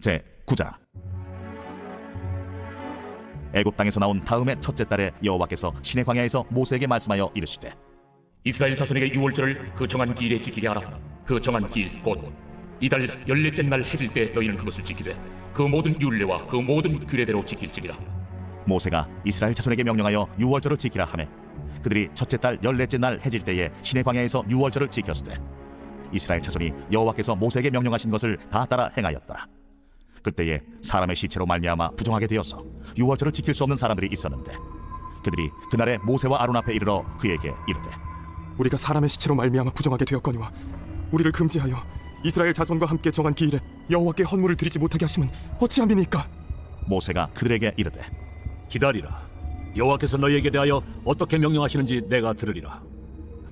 제 9장 애굽 땅에서 나온 다음의 첫째 달에 여호와께서 신의 광야에서 모세에게 말씀하여 이르시되 이스라엘 자손에게 유월절을 그 정한 기일에 지키게 하라. 그 정한 기일 곧 이달 열넷째 날 해질 때 너희는 그것을 지키되 그 모든 율례와 그 모든 규례대로 지킬지니라. 모세가 이스라엘 자손에게 명령하여 유월절을 지키라 하매 그들이 첫째 달 열넷째 날 해질 때에 신의 광야에서 유월절을 지켰으되 이스라엘 자손이 여호와께서 모세에게 명령하신 것을 다 따라 행하였더라 그때에 사람의 시체로 말미암아 부정하게 되어서 유월절을 지킬 수 없는 사람들이 있었는데 그들이 그날에 모세와 아론 앞에 이르러 그에게 이르되 우리가 사람의 시체로 말미암아 부정하게 되었거니와 우리를 금지하여 이스라엘 자손과 함께 정한 기일에 여호와께 헌물을 드리지 못하게 하심은 어찌함이니까 모세가 그들에게 이르되 기다리라. 여호와께서 너희에게 대하여 어떻게 명령하시는지 내가 들으리라.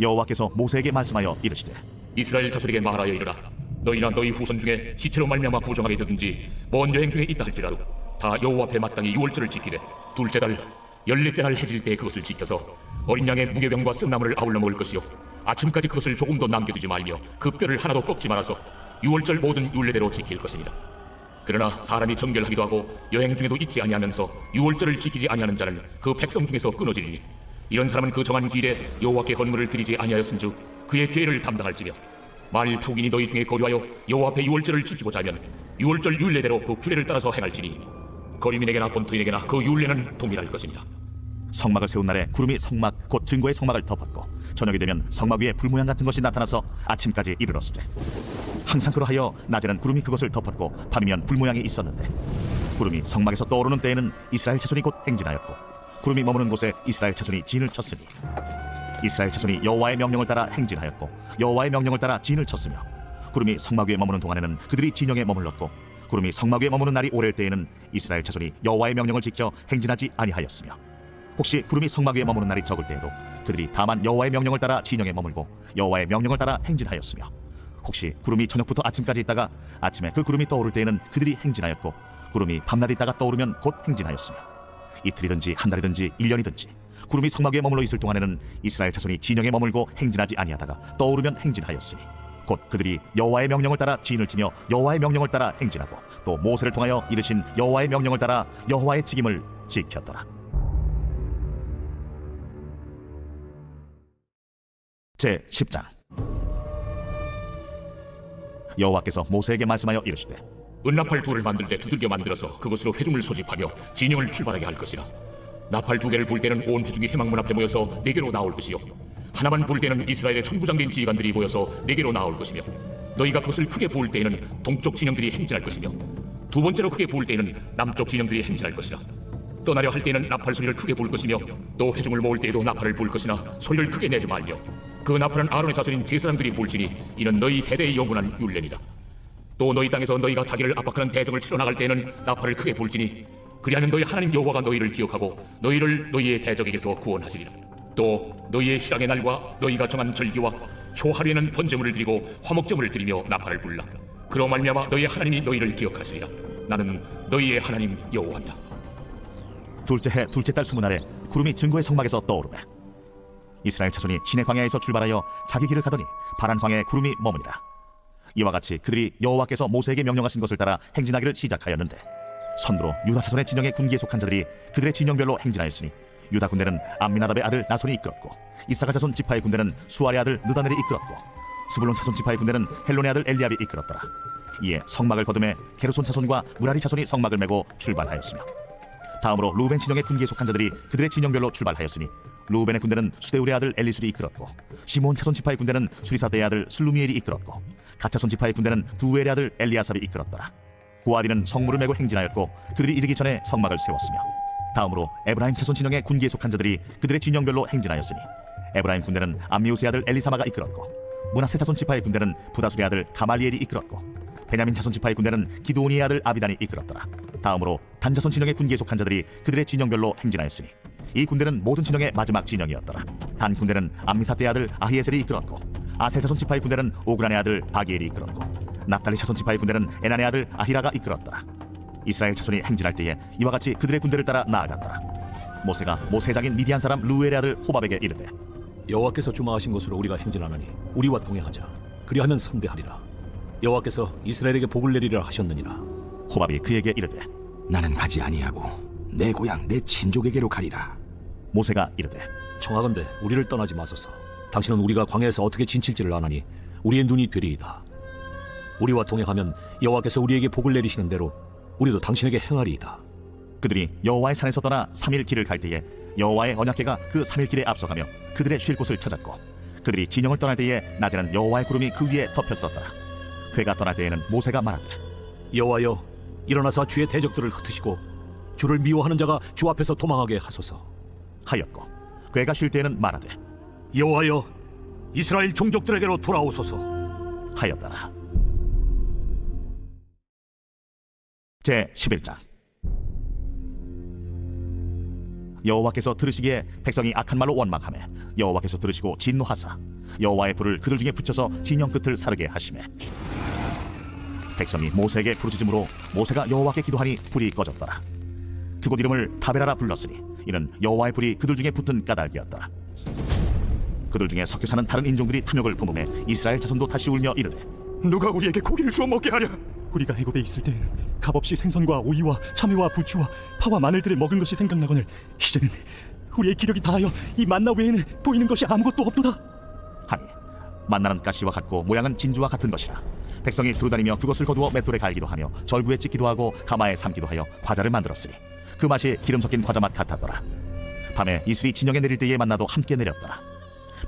여호와께서 모세에게 말씀하여 이르시되 이스라엘 자손에게 말하여 이르라. 너희나 너희 후손 중에 지체로 말미암아 부정하게 되든지 먼 여행 중에 있다 할지라도 다 여호와 앞에 마땅히 유월절을 지키되 둘째 달 열넷째 날 해질 때 그것을 지켜서 어린 양의 무게병과 쓴나물을 아울러 먹을 것이요 아침까지 그것을 조금도 남겨두지 말며 그 뼈를 하나도 꺾지 말아서 유월절 모든 율례대로 지킬 것입니다. 그러나 사람이 정결하기도 하고 여행 중에도 잊지 아니하면서 유월절을 지키지 아니하는 자는 그 백성 중에서 끊어지리니 이런 사람은 그 정한 길에 여호와께 건물을 드리지 아니하였은즉 그의 죄를 담당할지며 만일 투인이 너희 중에 거류하여 여호와 앞에 유월절을 지키고자 하면 유월절 율례대로 그 규례를 따라서 행할지니 거류민에게나 본토인에게나 그 율례는 동일할 것입니다. 성막을 세운 날에 구름이 성막 곧 증거의 성막을 덮었고 저녁이 되면 성막 위에 불 모양 같은 것이 나타나서 아침까지 이르렀으되 항상 그러하여 낮에는 구름이 그것을 덮었고 밤이면 불 모양이 있었는데 구름이 성막에서 떠오르는 때에는 이스라엘 자손이 곧 행진하였고 구름이 머무는 곳에 이스라엘 자손이 진을 쳤으니 이스라엘 자손이 여호와의 명령을 따라 행진하였고 여호와의 명령을 따라 진을 쳤으며 구름이 성막 위에 머무는 동안에는 그들이 진영에 머물렀고 구름이 성막 위에 머무는 날이 오랠 때에는 이스라엘 자손이 여호와의 명령을 지켜 행진하지 아니하였으며 혹시 구름이 성막 위에 머무는 날이 적을 때에도 그들이 다만 여호와의 명령을 따라 진영에 머물고 여호와의 명령을 따라 행진하였으며 혹시 구름이 저녁부터 아침까지 있다가 아침에 그 구름이 떠오를 때에는 그들이 행진하였고 구름이 밤낮 있다가 떠오르면 곧 행진하였으며 이틀이든지 한 달이든지 일 년이든지 구름이 성막 위에 머물러 있을 동안에는 이스라엘 자손이 진영에 머물고 행진하지 아니하다가 떠오르면 행진하였으니 곧 그들이 여호와의 명령을 따라 진을 치며 여호와의 명령을 따라 행진하고 또 모세를 통하여 이르신 여호와의 명령을 따라 여호와의 직임을 지켰더라. 제 10장 여호와께서 모세에게 말씀하여 이르시되 은나팔 둘을 만들 때 두들겨 만들어서 그것으로 회중을 소집하며 진영을 출발하게 할 것이라. 나팔 두 개를 불 때는 온 회중이 회막문 앞에 모여서 네 개로 나올 것이요. 하나만 불 때는 이스라엘의 천부장된 지휘관들이 모여서 네 개로 나올 것이며 너희가 그것을 크게 부을 때에는 동쪽 진영들이 행진할 것이며 두 번째로 크게 부을 때에는 남쪽 진영들이 행진할 것이라. 떠나려 할 때는 나팔 소리를 크게 부을 것이며 또 회중을 모을 때에도 나팔을 부을 것이나 소리를 크게 내지 말며 그 나팔은 아론의 자손인 제사장들이 불지니 이는 너희 대대의 영원한 율례니라. 또 너희 땅에서 너희가 자기를 압박하는 대적을 치러 나갈 때에는 나팔을 크게 불지니 그리하면 너희 하나님 여호와가 너희를 기억하고 너희를 너희의 대적에게서 구원하시리라. 또 너희의 시장의 날과 너희가 정한 절기와 초하루에는 번제물을 드리고 화목제물을 드리며 나팔을 불라. 그로 말미암아 너희의 하나님이 너희를 기억하시리라. 나는 너희의 하나님 여호와이다. 둘째 해 둘째 달 스무 날에 구름이 증거의 성막에서 떠오르매 이스라엘 자손이 신의 광야에서 출발하여 자기 길을 가더니 바란 광야에 구름이 머무니라 이와 같이 그들이 여호와께서 모세에게 명령하신 것을 따라 행진하기를 시작하였는데 선두로 유다 자손의 진영의 군기에 속한 자들이 그들의 진영별로 행진하였으니 유다 군대는 암미나답의 아들 나손이 이끌었고 이사가 자손 지파의 군대는 수아의 아들 느다넬이 이끌었고 스불론 자손 지파의 군대는 헬론의 아들 엘리압이 이끌었더라. 이에 성막을 거둠에 게르손 자손과 무라리 자손이 성막을 메고 출발하였으며 다음으로 루벤 진영의 군기에 속한 자들이 그들의 진영별로 출발하였으니 루벤의 군대는 수데울의 아들 엘리술이 이끌었고 시몬 차손 지파의 군대는 수리사대의 아들 슬루미엘이 이끌었고 가차손 지파의 군대는 두엘의 아들 엘리아삽이 이끌었더라 고아디는 성물을 메고 행진하였고 그들이 이르기 전에 성막을 세웠으며 다음으로 에브라임 차손 진영의 군기에 속한 자들이 그들의 진영별로 행진하였으니 에브라임 군대는 암미우스의 아들 엘리사마가 이끌었고 문하세 차손 지파의 군대는 부다술의 아들 가말리엘이 이끌었고 베냐민 자손 지파의 군대는 기도oni의 아들 아비단이 이끌었더라. 다음으로 단 자손 진영의 군기에 속한 자들이 그들의 진영별로 행진하였으니 이 군대는 모든 진영의 마지막 진영이었더라. 단 군대는 암미사대의 아들 아히에셀이 이끌었고 아셀 자손 지파의 군대는 오그란의 아들 바기엘이 이끌었고 납달리 자손 지파의 군대는 에난의 아들 아히라가 이끌었더라. 이스라엘 자손이 행진할 때에 이와 같이 그들의 군대를 따라 나아갔더라. 모세가 모세장인 미디안 사람 루엘의 아들 호밥에게 이르되 여호와께서 주마하신 곳으로 우리가 행진하노니 우리와 동행하자. 그리하면 선대하리라. 여호와께서 이스라엘에게 복을 내리라 하셨느니라. 호밥이 그에게 이르되 나는 가지 아니하고 내 고향 내 친족에게로 가리라. 모세가 이르되 청하건대 우리를 떠나지 마소서. 당신은 우리가 광야에서 어떻게 진칠지를 아나니 우리의 눈이 되리이다. 우리와 동행하면 여호와께서 우리에게 복을 내리시는 대로 우리도 당신에게 행하리이다. 그들이 여호와의 산에서 떠나 3일 길을 갈 때에 여호와의 언약궤가 그 3일 길에 앞서가며 그들의 쉴 곳을 찾았고 그들이 진영을 떠날 때에 낮에는 여호와의 구름이 그 위에 덮였었더라 괴가 떠날 때에는 모세가 말하되 여호와여 일어나서 주의 대적들을 흩으시고 주를 미워하는 자가 주 앞에서 도망하게 하소서. 하였고 괴가 쉴 때에는 말하되 여호와여 이스라엘 종족들에게로 돌아오소서. 하였더라 제 11장 여호와께서 들으시기에 백성이 악한 말로 원망하며 여호와께서 들으시고 진노하사 여호와의 불을 그들 중에 붙여서 진영 끝을 사르게 하시매 백성이 모세에게 부르짖음으로 모세가 여호와께 기도하니 불이 꺼졌더라. 그곳 이름을 다베라라 불렀으니 이는 여호와의 불이 그들 중에 붙은 까닭이었더라. 그들 중에 섞여 사는 다른 인종들이 탐욕을 품음에 이스라엘 자손도 다시 울며 이르되 누가 우리에게 고기를 주워 먹게 하랴? 우리가 애굽에 있을 때에는 값없이 생선과 오이와 참외와 부추와 파와 마늘들을 먹은 것이 생각나거늘 이제는 우리의 기력이 다하여 이 만나 외에는 보이는 것이 아무것도 없도다. 하니 만나는 가시와 같고 모양은 진주와 같은 것이라. 백성이 두루다니며 그것을 거두어 맷돌에 갈기도 하며 절구에 찍기도 하고 가마에 삶기도 하여 과자를 만들었으니 그 맛이 기름 섞인 과자 맛 같았더라. 밤에 이슬이 진영에 내릴 때에 만나도 함께 내렸더라.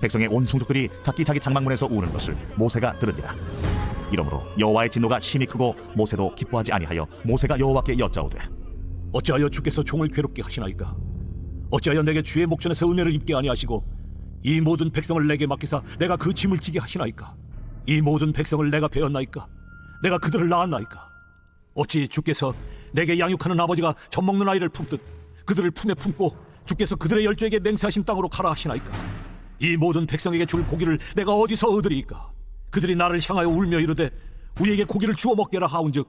백성의 온 종족들이 각기 자기 장막문에서 우는 것을 모세가 들으니라 이러므로 여호와의 진노가 심히 크고 모세도 기뻐하지 아니하여 모세가 여호와께 여짜오되 어찌하여 주께서 종을 괴롭게 하시나이까? 어찌하여 내게 주의 목전에서 은혜를 입게 아니하시고 이 모든 백성을 내게 맡기사 내가 그 짐을 지게 하시나이까? 이 모든 백성을 내가 배웠나이까? 내가 그들을 낳았나이까? 어찌 주께서 내게 양육하는 아버지가 젖 먹는 아이를 품듯 그들을 품에 품고 주께서 그들의 열조에게 맹세하신 땅으로 가라 하시나이까? 이 모든 백성에게 줄 고기를 내가 어디서 얻으리이까? 그들이 나를 향하여 울며 이르되 우리에게 고기를 주워 먹게라 하온즉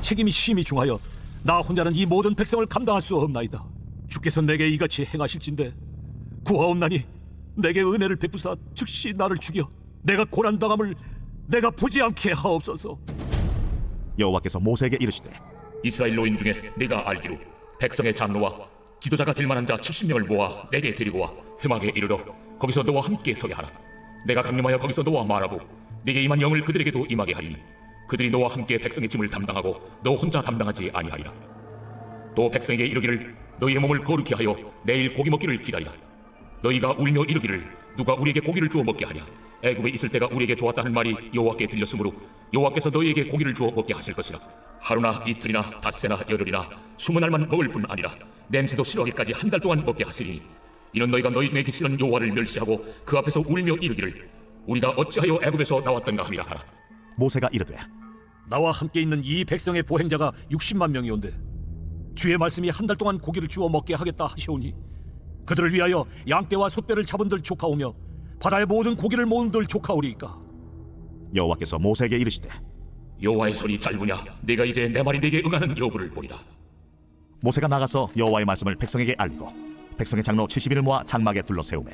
책임이 심히 중하여 나 혼자는 이 모든 백성을 감당할 수 없나이다. 주께서 내게 이같이 행하실진데 구하옵나니 내게 은혜를 베푸사 즉시 나를 죽여 내가 고난 당함을 내가 보지 않게 하옵소서. 여호와께서 모세에게 이르시되 이스라엘 노인 중에 내가 알기로 백성의 장로와 지도자가 될 만한 자 70명을 모아 내게 데리고 와 회막에 이르러 거기서 너와 함께 서게 하라 내가 강림하여 거기서 너와 말하고 네게 임한 영을 그들에게도 임하게 하리니 그들이 너와 함께 백성의 짐을 담당하고 너 혼자 담당하지 아니하리라. 또 백성에게 이르기를 너희의 몸을 거룩히 하여 내일 고기 먹기를 기다리라. 너희가 울며 이르기를 누가 우리에게 고기를 주어 먹게 하냐 애굽에 있을 때가 우리에게 좋았다는 말이 여호와께 들렸으므로 여호와께서 너희에게 고기를 주어 먹게 하실 것이라. 하루나 이틀이나 닷새나 열흘이나 스무 날만 먹을 뿐 아니라 냄새도 싫어하기까지 한 달 동안 먹게 하시니 이는 너희가 너희 중에 계시는 여호와를 멸시하고 그 앞에서 울며 이르기를 우리가 어찌하여 애굽에서 나왔던가 하라. 모세가 이르되 나와 함께 있는 이 백성의 보행자가 60만 명이온데 주의 말씀이 한 달 동안 고기를 주워 먹게 하겠다 하시오니 그들을 위하여 양떼와 소떼를 잡은들 조카오며 바다의 모든 고기를 모은들 조카오리이까? 여호와께서 모세에게 이르시되 여호와의 손이 짧으냐? 내가 이제 내 말이 네게 응하는 여부를 보리라. 모세가 나가서 여호와의 말씀을 백성에게 알리고 백성의 장로 70인을 모아 장막에 둘러 세우매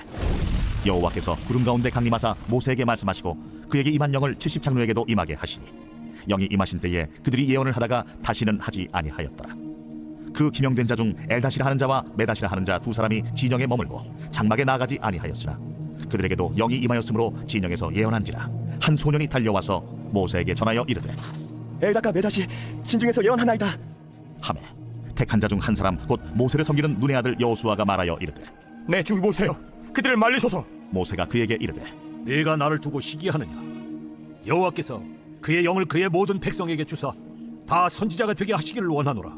여호와께서 구름 가운데 강림하사 모세에게 말씀하시고 그에게 임한 영을 70 장로에게도 임하게 하시니 영이 임하신 때에 그들이 예언을 하다가 다시는 하지 아니하였더라 그 기명된 자 중 엘다시라 하는 자와 메다시라 하는 자 두 사람이 진영에 머물고 장막에 나가지 아니하였으나 그들에게도 영이 임하였으므로 진영에서 예언한지라 한 소년이 달려와서 모세에게 전하여 이르되 엘다가 메다시 진중에서 예언하나이다. 하매 택한 자 중 한 사람 곧 모세를 섬기는 눈의 아들 여호수아가 말하여 이르되 내 주 모세여, 그들을 말리소서. 모세가 그에게 이르되 네가 나를 두고 시기하느냐? 여호와께서 그의 영을 그의 모든 백성에게 주사 다 선지자가 되게 하시기를 원하노라.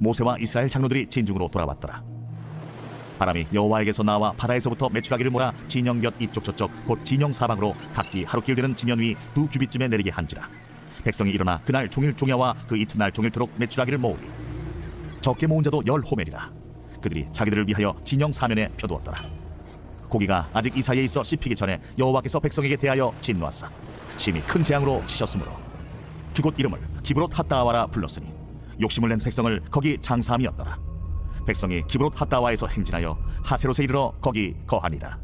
모세와 이스라엘 장로들이 진중으로 돌아왔더라. 바람이 여호와에게서 나와 바다에서부터 메추라기를 몰아 진영 곁 이쪽 저쪽 곧 진영 사방으로 각기 하루길 되는 지면 위 두 규빗쯤에 내리게 한지라. 백성이 일어나 그날 종일 종야와 그 이튿날 종일토록 메추라기를 모으리 적게 모은 자도 열 호멜이라. 그들이 자기들을 위하여 진영 사면에 펴두었더라. 고기가 아직 이 사이에 있어 씹히기 전에 여호와께서 백성에게 대하여 진노하사 심히 큰 재앙으로 치셨으므로 그곳 이름을 기브롯 핫다와라 불렀으니 욕심을 낸 백성을 거기 장사함이었더라. 백성이 기브롯 핫다와에서 행진하여 하세롯에 이르러 거기 거하니라.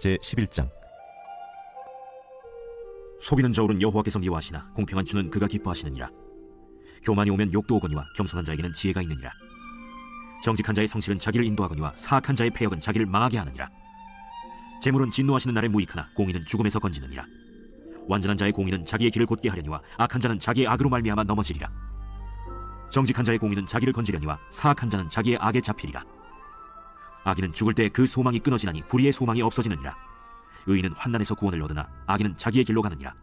제 11장 속이는 저울은 여호와께서 미워하시나 공평한 주는 그가 기뻐하시느니라. 교만이 오면 욕도 오거니와 겸손한 자에게는 지혜가 있느니라. 정직한 자의 성실은 자기를 인도하거니와 사악한 자의 패역은 자기를 망하게 하느니라. 재물은 진노하시는 날에 무익하나 공의는 죽음에서 건지느니라. 완전한 자의 공의는 자기의 길을 곧게 하려니와 악한 자는 자기의 악으로 말미암아 넘어지리라. 정직한 자의 공의는 자기를 건지려니와 사악한 자는 자기의 악에 잡히리라. 악인은 죽을 때 그 소망이 끊어지나니 불의의 소망이 없어지느니라 의인은 환난에서 구원을 얻으나 악인은 자기의 길로 가느니라.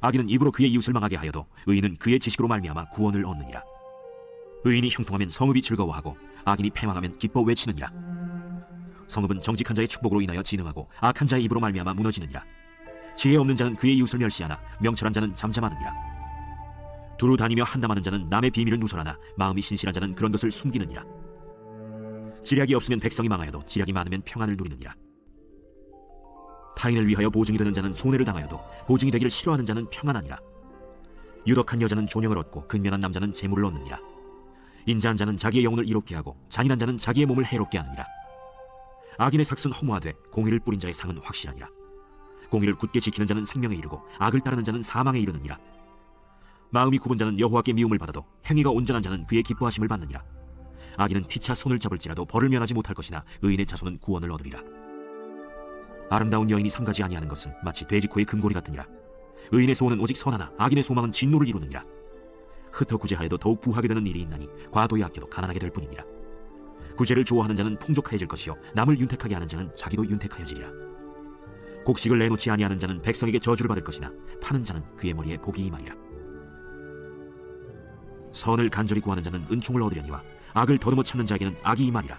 악인은 입으로 그의 이웃을 망하게 하여도 의인은 그의 지식으로 말미암아 구원을 얻느니라. 의인이 형통하면 성읍이 즐거워하고 악인이 패망하면 기뻐 외치느니라. 성읍은 정직한 자의 축복으로 인하여 진흥하고 악한 자의 입으로 말미암아 무너지느니라. 지혜 없는 자는 그의 이웃을 멸시하나 명철한 자는 잠잠하느니라. 두루 다니며 한담하는 자는 남의 비밀을 누설하나 마음이 신실한 자는 그런 것을 숨기느니라. 지략이 없으면 백성이 망하여도 지략이 많으면 평안을 누리느니라 타인을 위하여 보증이 되는 자는 손해를 당하여도 보증이 되기를 싫어하는 자는 평안하니라. 유덕한 여자는 존영을 얻고 근면한 남자는 재물을 얻느니라. 인자한 자는 자기의 영혼을 이롭게 하고 잔인한 자는 자기의 몸을 해롭게 하느니라. 악인의 삭은 허무하되 공의를 뿌린 자의 상은 확실하니라. 공의를 굳게 지키는 자는 생명에 이르고 악을 따르는 자는 사망에 이르느니라. 마음이 굽은 자는 여호와께 미움을 받아도 행위가 온전한 자는 그의 기뻐하심을 받느니라. 악인은 피차 손을 잡을지라도 벌을 면하지 못할 것이나 의인의 자손은 구원을 얻으리라 아름다운 여인이 삼가지 아니하는 것은 마치 돼지코의 금고리 같으니라. 의인의 소원은 오직 선하나 악인의 소망은 진노를 이루느니라. 흩어 구제하여도 더욱 부하게 되는 일이 있나니 과도히 아껴도 가난하게 될 뿐이니라. 구제를 좋아하는 자는 풍족하여질 것이요 남을 윤택하게 하는 자는 자기도 윤택하여지리라. 곡식을 내놓지 아니하는 자는 백성에게 저주를 받을 것이나 파는 자는 그의 머리에 복이 임하리라. 선을 간절히 구하는 자는 은총을 얻으려니와 악을 더듬어 찾는 자에게는 악이 임하리라